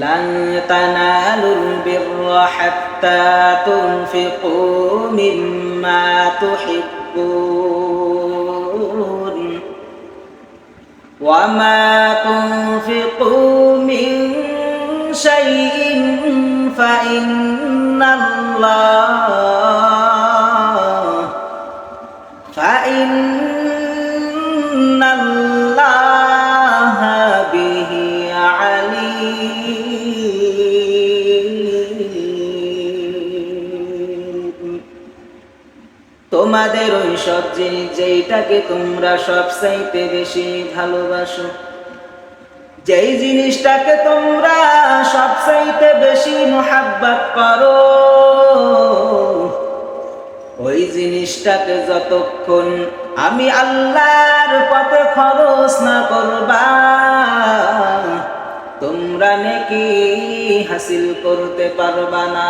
لن تنالوا البر حتى تنفقوا مما تحبون وما تنفقوا من شيء فإن الله فإن তোমাদের ওই সব জিনিস যেইটাকে তোমরা সব চাইতে বেশি ভালোবাসো। যেই জিনিসটাকে তোমরা সব চাইতে বেশি মোহাব্বত করো, ওই জিনিসটাকে যতক্ষণ আমি আল্লাহর পথে খরচ না করবা, তোমরা নাকি হাসিল করতে পারবা না।